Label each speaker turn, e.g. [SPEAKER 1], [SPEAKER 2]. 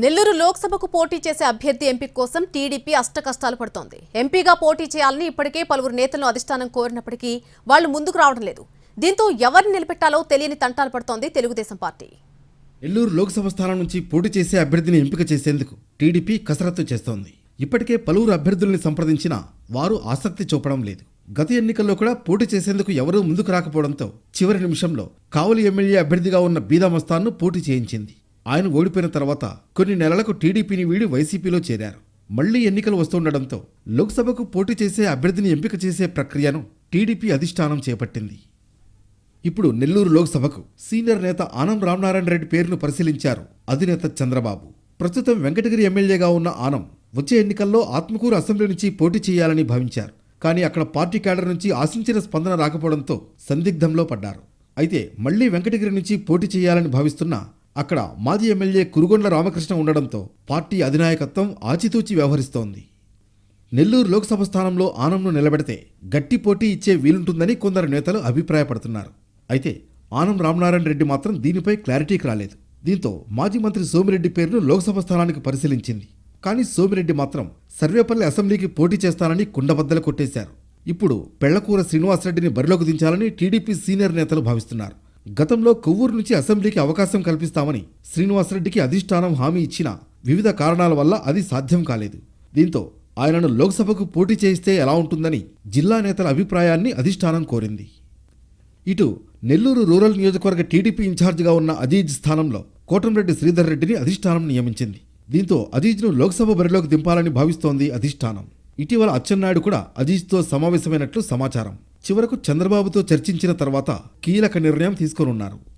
[SPEAKER 1] నెల్లూరు లోక్సభకు పోటీ చేసే అభ్యర్థి ఎంపీ కోసం టీడీపీ అష్టకష్టాలు పడుతోంది. ఎంపీగా పోటీ చేయాలని ఇప్పటికే పలువురు నేతలను అధిష్టానం కోరినప్పటికీ వాళ్ళు ముందుకు రావడం లేదు. దీంతో ఎవరిని నిలబెట్టాలో తెలియని తంటాలు పడుతోంది తెలుగుదేశం పార్టీ.
[SPEAKER 2] నెల్లూరు లోక్సభ స్థానం నుంచి పోటీ చేసే అభ్యర్థిని ఎంపిక చేసేందుకు టీడీపీ కసరత్తు చేస్తోంది. ఇప్పటికే పలువురు అభ్యర్థుల్ని సంప్రదించినా వారు ఆసక్తి చూపడం లేదు. గత ఎన్నికల్లో కూడా పోటీ చేసేందుకు ఎవరూ ముందుకు రాకపోవడంతో చివరి నిమిషంలో కావలి ఎమ్మెల్యే అభ్యర్థిగా ఉన్న బీదామస్తాన్ను పోటీ చేయించింది. ఆయన ఓడిపోయిన తర్వాత కొన్ని నెలలకు టీడీపీని వీడి వైసీపీలో చేరారు. మళ్ళీ ఎన్నికలు వస్తుండటంతో లోక్సభకు పోటీ చేసే అభ్యర్థిని ఎంపిక చేసే ప్రక్రియను టీడీపీ అధిష్టానం చేపట్టింది. ఇప్పుడు నెల్లూరు లోక్సభకు సీనియర్ నేత ఆనం రామనారాయణ రెడ్డి పేరును పరిశీలించారు అధినేత చంద్రబాబు. ప్రస్తుతం వెంకటగిరి ఎమ్మెల్యేగా ఉన్న ఆనం వచ్చే ఎన్నికల్లో ఆత్మకూరు అసెంబ్లీ నుంచి పోటీ చేయాలని భావించారు. కానీ అక్కడ పార్టీ క్యాడర్ నుంచి ఆశించిన స్పందన రాకపోవడంతో సందిగ్ధంలో పడ్డారు. అయితే మళ్ళీ వెంకటగిరి నుంచి పోటీ చేయాలని భావిస్తున్నా అక్కడ మాజీ ఎమ్మెల్యే కురుగొండ్ల రామకృష్ణ ఉండడంతో పార్టీ అధినాయకత్వం ఆచితూచి వ్యవహరిస్తోంది. నెల్లూరు లోక్సభ స్థానంలో ఆనంను నిలబెడితే గట్టి పోటీ ఇచ్చే వీలుంటుందని కొందరు నేతలు అభిప్రాయపడుతున్నారు. అయితే ఆనం రామనారాయణ రెడ్డి మాత్రం దీనిపై క్లారిటీకి రాలేదు. దీంతో మాజీ మంత్రి సోమిరెడ్డి పేరును లోక్సభ స్థానానికి పరిశీలించింది. కానీ సోమిరెడ్డి మాత్రం సర్వేపల్లి అసెంబ్లీకి పోటీ చేస్తానని కుండబద్దలు కొట్టేశారు. ఇప్పుడు పెళ్ళకూర శ్రీనివాసరెడ్డిని బరిలోకి దించాలని టీడీపీ సీనియర్ నేతలు భావిస్తున్నారు. గతంలో కొవ్వూరు నుంచి అసెంబ్లీకి అవకాశం కల్పిస్తామని శ్రీనివాసరెడ్డికి అధిష్టానం హామీ ఇచ్చిన వివిధ కారణాల వల్ల అది సాధ్యం కాలేదు. దీంతో ఆయనను లోక్సభకు పోటీ చేయిస్తే ఎలా ఉంటుందని జిల్లా నేతల అభిప్రాయాన్ని అధిష్టానం కోరింది. ఇటు నెల్లూరు రూరల్ నియోజకవర్గ టీడీపీ ఇన్ఛార్జిగా ఉన్న అజీజ్ స్థానంలో కోటంరెడ్డి శ్రీధర్ రెడ్డిని అధిష్టానం నియమించింది. దీంతో అజీజ్ను లోక్సభ బరిలోకి దింపాలని భావిస్తోంది అధిష్టానం. ఇటీవల అచ్చెన్నాయుడు కూడా అజీజ్తో సమావేశమైనట్లు సమాచారం. చివరకు చంద్రబాబుతో చర్చించిన తర్వాత కీలక నిర్ణయం తీసుకోనున్నారు.